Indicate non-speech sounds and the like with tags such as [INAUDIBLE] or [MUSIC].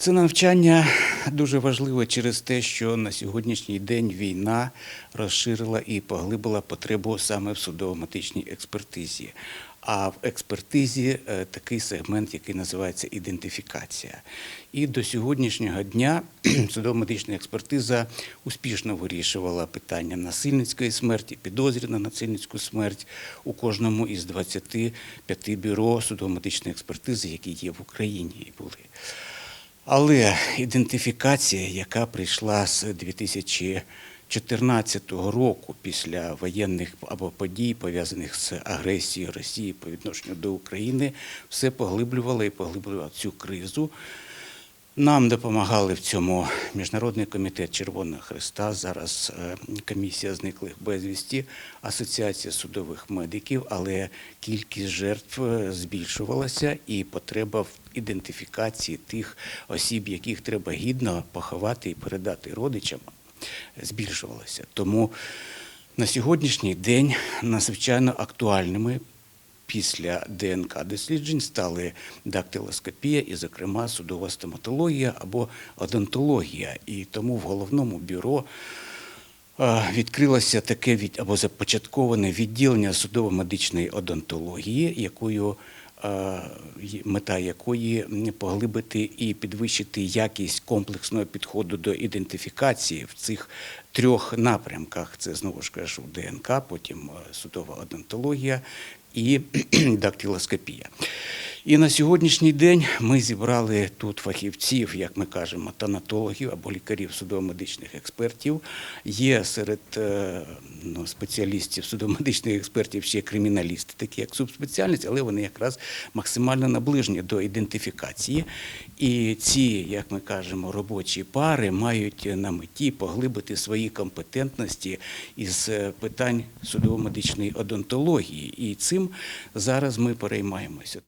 Це навчання дуже важливе через те, що на сьогоднішній день війна розширила і поглибила потребу саме в судово-медичній експертизі. А в експертизі е, такий сегмент, який називається ідентифікація. І до сьогоднішнього дня [CLEARS THROAT] судово-медична експертиза успішно вирішувала питання насильницької смерті, підозрі на насильницьку смерть у кожному із 25 бюро судово-медичної експертизи, які є в Україні і були. Але ідентифікація, яка прийшла з 2014 року після воєнних або подій, пов'язаних з агресією Росії по відношенню до України, все поглиблювала і поглиблювала цю кризу. Нам допомагали в цьому Міжнародний комітет Червоного Христа, зараз е, комісія зниклих безвісті, Асоціація судових медиків, але кількість жертв е, збільшувалася і потреба в ідентифікації тих осіб, яких треба гідно поховати і передати родичам, збільшувалася. Тому на сьогоднішній день надзвичайно актуальними після ДНК досліджень стали дактилоскопія і, зокрема, судова стоматологія або одонтологія. І тому в головному бюро відкрилося таке від або започатковане відділення судово-медичної одонтології, якою мета якої поглибити і підвищити якість комплексного підходу до ідентифікації в цих трьох напрямках. Це знову ж кажу ДНК, потім е, судова одонтологія і [CLEARS THROAT] дактилоскопія. І на сьогоднішній день ми зібрали тут фахівців, як ми кажемо, тонатологів або лікарів судово-медичних експертів. Є серед е, ну, спеціалістів судово-медичних експертів ще криміналісти, такі як субспеціальність, але вони якраз максимально наближені до ідентифікації. І ці, як ми кажемо, робочі пари мають на меті поглибити свої компетентності із е, питань судово-медичної одонтології. І цим зараз ми переймаємося.